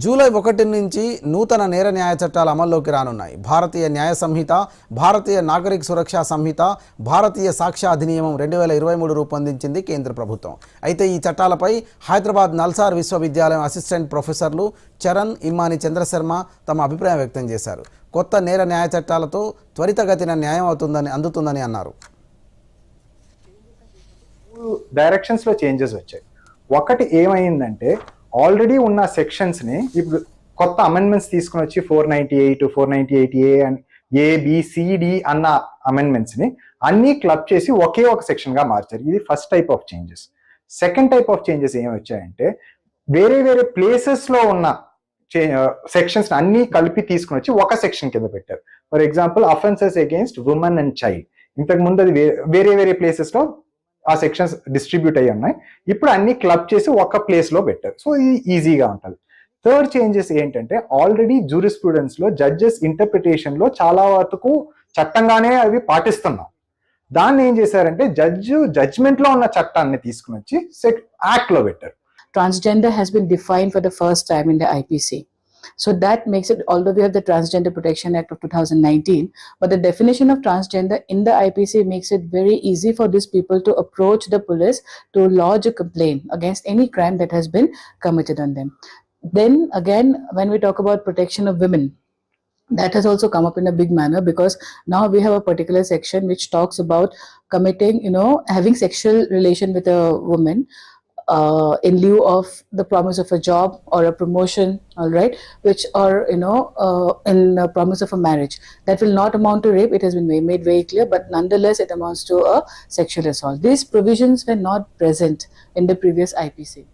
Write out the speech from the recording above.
July ఒకటి నుంచి నూతన నేర న్యాయ చట్టాలు అమల్లోకి రానున్నాయి. భారతీయ న్యాయ సంహిత భారతీయ నాగరిక సురక్షా సంహిత భారతీయ సాక్ష్య అధినియమం రెండు వేల ఇరవై మూడు రూపొందించింది కేంద్ర ప్రభుత్వం. అయితే ఈ చట్టాలపై హైదరాబాద్ నల్సార్ విశ్వవిద్యాలయం అసిస్టెంట్ ప్రొఫెసర్లు చరణ్ ఇమ్మాని చంద్రశర్మ తమ అభిప్రాయం వ్యక్తం చేశారు. కొత్త నేర న్యాయ చట్టాలతో త్వరితగతిన న్యాయం అవుతుందని అందుతుందని అన్నారు. డైరెక్షన్స్లో చేంజెస్ వచ్చాయి. ఒకటి ఏమైందంటే ఆల్రెడీ ఉన్న సెక్షన్స్ని ఇప్పుడు కొత్త అమెండ్మెంట్స్ తీసుకుని వచ్చి four ninety eight four ninety eight A and A B C D అన్న అమెండ్మెంట్స్ని అన్ని క్లబ్ చేసి ఒకే ఒక సెక్షన్గా మార్చారు. ఇది first type of changes second type of changes ఏమి వచ్చాయంటే వేరే వేరే ప్లేసెస్లో ఉన్న సెక్షన్స్ అన్ని కలిపి తీసుకుని వచ్చి ఒక సెక్షన్ కింద పెట్టారు. For example offences against women and child ఇంతకు ముందు అది వే- వేరే వేరే ప్లేసెస్లో ఆ సెక్షన్స్ డిస్ట్రిబ్యూట్ అయ్యి ఉన్నాయి. ఇప్పుడు అన్ని క్లబ్ చేసి ఒక ప్లేస్లో పెట్టారు. సో ఇది ఈజీగా ఉంటుంది. థర్డ్ చేంజెస్ ఏంటంటే ఆల్రెడీ జూరిస్ప్రూడెన్స్లో జడ్జెస్ ఇంటర్ప్రిటేషన్లో చాలా వరకు చట్టంగానే అవి పాటిస్తున్నాం. దాన్ని ఏం చేశారంటే జడ్జ్ జడ్జ్మెంట్లో ఉన్న చట్టాన్ని తీసుకుని వచ్చి యాక్ట్లో పెట్టారు. Transgender has been defined for the first time in the IPC So that makes it, although we have the Transgender Protection Act of 2019, but the definition of transgender in the IPC makes it very easy for these people to approach the police to lodge a complaint against any crime that has been committed on them. Then again, when we talk about protection of women, that has also come up in a big manner because now we have a particular section which talks about committing, you know, having sexual relation with a woman uh, in lieu of the promise of a job or a promotion, all right, which are, you know, uh, in a promise of a marriage. That will not amount to rape. It has been made very clear, but nonetheless, it amounts to a sexual assault. These provisions were not present in the previous IPC.